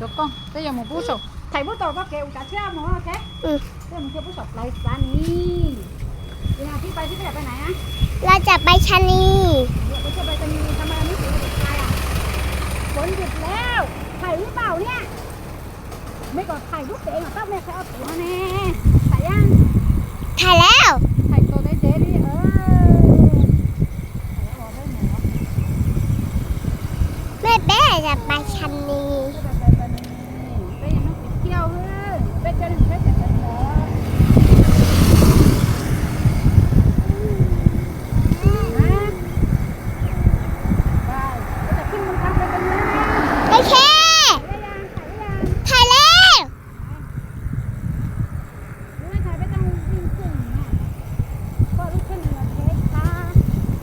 Được con, bây giờ một bút sổ Thầy bút tổ có kêu cả chưa mà ok อืม Thế mình kêu bút sổ lại ra ní Đi nào, พี่ไปที่ไปไหนนะเราจะไปชะนีเดี๋ยวไปเที่ยวไปจะมีทำไมไม่ถึงใครอะฝนหยุดแล้วถ่ายหรือเปล่าเนี่ย ไม่ก็ถ่ายรูปตัวเองอะป้าแม่เคยเอาตัวมาแน่ถ่ายยังถ่ายแล้ว ถ่ายตัวได้เจ๊ดิเออถ่ายแล้วบอกได้หมอ แม่เป้จะไปชะนี ไปไปไปนี่ไปยังต้องไปเที่ยวเฮ้ยไปเจอหนึ่งไปเจอหนึ่งเหรอฮะไปไปจะขึ้นบนทางไปกันไหม โอเค ถ่ายได้ยังถ่ายได้ยัง ถ่ายแล้ว หรือว่าถ่ายไปต้องวิ่งขึ้นเนี่ยก็ลุกขึ้นเหนือเทสค่ะ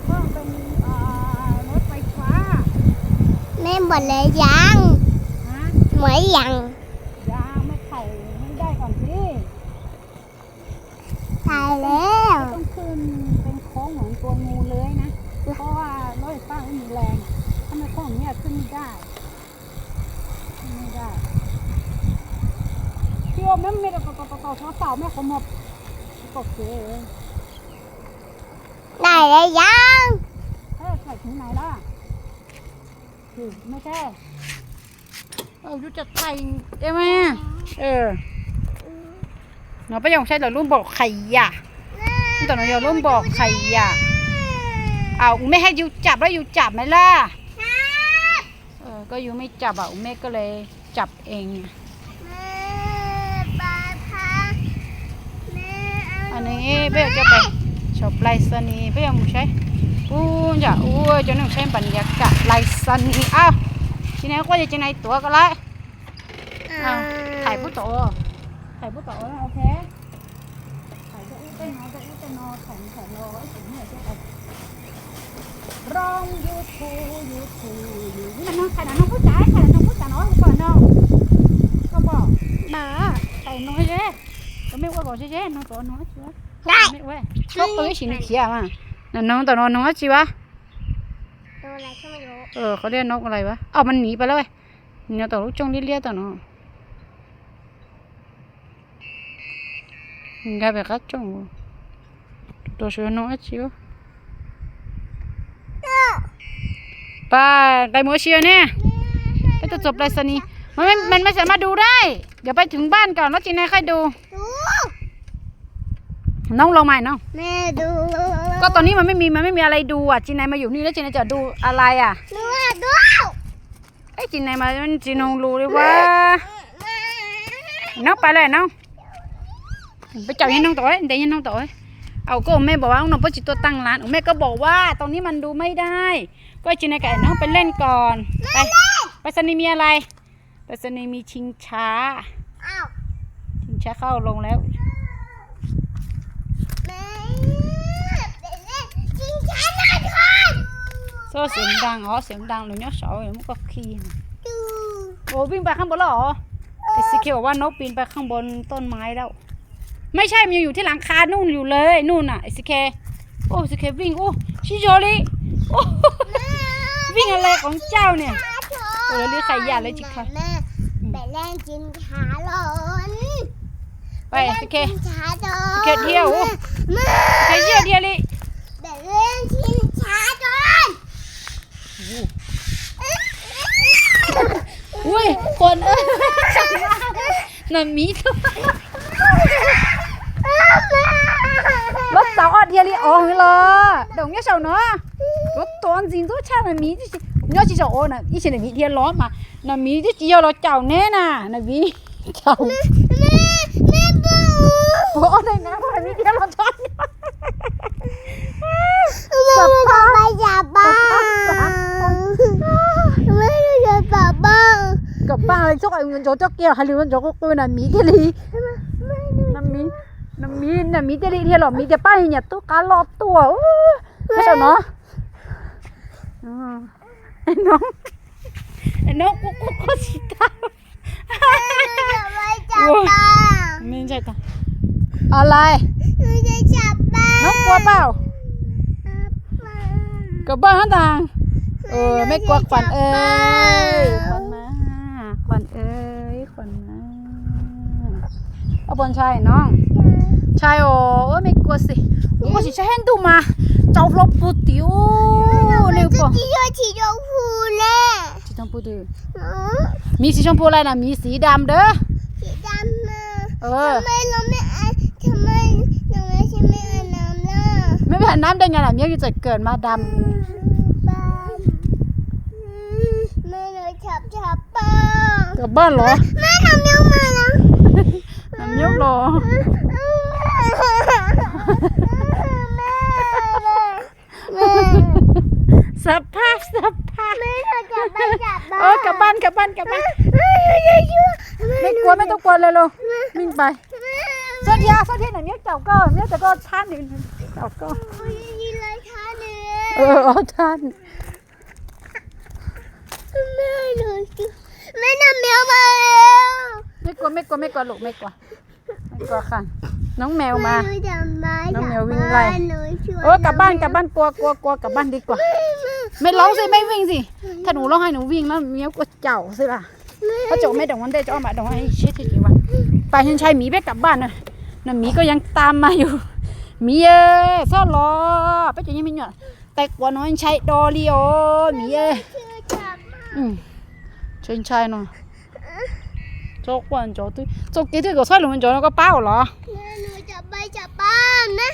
ก็เป็นเอ่อรถไฟฟ้า แม่ หมดเลยยังฮะหมดยังยางไม่ไข่ไม่ได้ก่อนสิถ่ายแล้วต้องขึ้นเป็นโค้งเหมือนตัวงูเลยนะ เพราะว่ารถไฟฟ้าไม่มีแรง ถ้าไม่โค้งอย่างเนี่ยขึ้นไม่ได้ขึ้นไม่ได้พี่โอมนั่นไม่ได้ต่อต่อต่อต่อเสาแม่เขาหมดตกเสียเลยถ่ายแล้วยังเออใส่ถึงไหนแล้วอะถึง ไม่ใช่เออยุจะไทยใช่ไหมเออเนาะไปยังใช่เหรอรุ่นบอกไข่ยะแต่หนูอย่ารุ่นบอกไข่ยะเอาไม่ให้ยูจับแล้วยูจับไหมล่ะเออก็ยูไม่จับอะแม่ก็เลยจับเองแม่ปลาพาแม่เอาอันนี้เบ๊จะไปชอบไลซานีเบ๊ยังไม่ใช่ อู้จ้ะอู้จะนึกใช้บรรยากาศไลซานีอ้าวทีนี้ก็จะจะในตัวก็แล้วอะถ่ายผู้โตถ่ายผู้โตโอเคถ่ายจะอู้เต้นนอจะอู้เต้นนอถ่ายถ่ายรอไว้ถึงเนี่ยจะเอาร้องยูทูยูทูยูนี่น้องถ่ายน้องผู้จ๋าถ่ายน้องผู้จ๋าน้อยก่อนน้องก็บอกหมาถ่ายน้อยเจ๊ก็ไม่ว่าก่อนเจ๊น้องตัวน้อยชัวได้ไม่ว่าชอบตัวนี้สีนี่เขียวมา น่ะน้องตัวน้อยน้อยจีวะตัวอะไรก็ไม่รู้ เออเขาเรียกนกอะไรวะเอามันหนีไปแล้วเว้ยเนี่ยตัวลูกจงเรียกๆตัวน้อง Gabe cachongo. Tutto sono no chiu. ไปไดโมเชียเนี่ยก็จะจบเลยสนีมันไม่มันไม่สามารถดูได้ เดี๋ยวไปถึงบ้านก่อนแล้วจีน่าค่อยดูดู น้องลงใหม่น้องแม่ดู ก็ตอนนี้มันไม่มีมันไม่มีอะไรดูอะจีน่ามาอยู่นี่แล้วจีน่าจะดูอะไรอะดูดูไอ้ยจีน่ามามันจีนงรู้เลยว่าน้องไปเลยน้องไปจับยันน้องต่อยเดี๋ยวยันน้องต่อยเอาก็แม่บอกว่าน้องพ่อจิตตัวตั้งร้านแม่ก็บอกว่าตรงนี้มันดูไม่ได้ ก็จีน่ากับไอ้น้องไปเล่นก่อนไปไปสนีมีอะไรไปสนีมีชิงช้าอ้าวชิงช้าเข้าลงแล้ว แม่เด็กเล่นจริงฉันนอนคน โซ่เสียงดังอ๋อเสียงดังหนูเนาะเสาอย่างมันก็ขี้ดูโอ้วิ่งไปข้างบนแล้วเหรอไอซิเคียวบอกว่านกปีนไปข้างบนต้นไม้แล้ว ไม่ใช่มันยังอยู่ที่หลังคานู่นอยู่เลยนู่นน่ะไอซิเคโอ้ซิเควิ่งโอ้ชิโจลิโอ้วิ่งอะไรของเจ้าเนี่ยโอ้แล้วเรียกใครหยาดเลยจิค่ะแม่ไปเล่นจินขาหลอนไปซิเคจินขาหลอนซิเคเที่ยวโอ้แม่ซิเคเที่ยวเดียวลิไปเล่นจินขาหล อุ้ยคนเอ้ยนามีก็รถสาวอดเฮียลีอ๋อเหรอเดี๋เนี้ยเฉาเนาะรถตอนจริงตัวชานามีที่เนี้ยชิเฉาโอ้น่ะอีเชนามีเทียนร้อนมานามีที่เจียวเราเจ้าแน่น่ะนามีเจ้าแม่แม่ปูโอ้ได้นะ มันจะเกี่ยวฮัลโหลมันจะก็เป็นมีเดลีน้ำมีน้ำมีน่ำมีเดลีเที่หรอมีเดป้ายเนี่ยตัวการลอบตัวไม่ใช่เนาะเอ็น้องเอ็น้องกูก็สิตาไม่ใช่ตาอะไรไม่ใช่จับบ้าน้องกลัวเปล่ากับบ้านต่างเออไม่กลัวขวัญเออ เวนใช่น้อง ใช่โอ้อไม่กลัวสิกลัวสิจะเห็นดูมาเจ้าพลบปูติวเนี่ยก็สีชงปูเลยสีชงปูดูมีสีชมพูอะไรนะมีสีดำเด้อสีดำมาทำไมเราไม่อาทำไมทำไมฉันไม่อ่านน้ำล่ะไม่อาน้ำได้ไงล่ะเมียจะเกิดมาดำไม่เลยฉับฉับป้ากับบ้านเหรอแม่ทำยังไง ยวเหรอแม่แม่สภาพสภาพแม่เราจะไปจับบ้านเออกลับบ้านกลับบ้านกลับบ้านไม่กลัวไม่ต้องกลัวเลยลูกวิ่งไปสวัสดีอะสวัสดีหน่อยเมียเจ้าก็เมียเจ้าก็ท่านหนึ่งเจ้าก็นี่เลยค่ะเนี่เออเอาท่านแม่เลยแม่นำแมวมาแล้วไม่กลัวไม่กลัวไม่กลัวลูกไม่กลัว ไม่กลัวค่ะ น้องแมวมาหนูจะมา น้องแมววิ่งไล่หนูช่วยเออกลับบ้านกลับบ้านกลัวกลัวกลัวกลับบ้านดีกว่า ไม่ร้องสิไม่วิ่งสิ ถ้าหนูร้องให้หนูวิ่งแล้วเมียวก็เจ้าสิล่ะถ้าเจ้าไม่ดองวันเดจะเอามาดองให้เช็ดทีวะไปฉันชายหมีไปกลับบ้านนะน่ะหมีก็ยังตามมาอยู่หมีเอ้ยซ่อนรอไปจะยังไม่หยอดแต่กว่าน้อยใช้ดอริโอหมีเอ้ยชื่อจับมาอืมฉันชายเนา จกวันจกตุ้ยจกกี่ที่ก็ใช่หรือมันจกแล้วก็เป้าเหรอแม่หนูจะไปจับบ้านนะ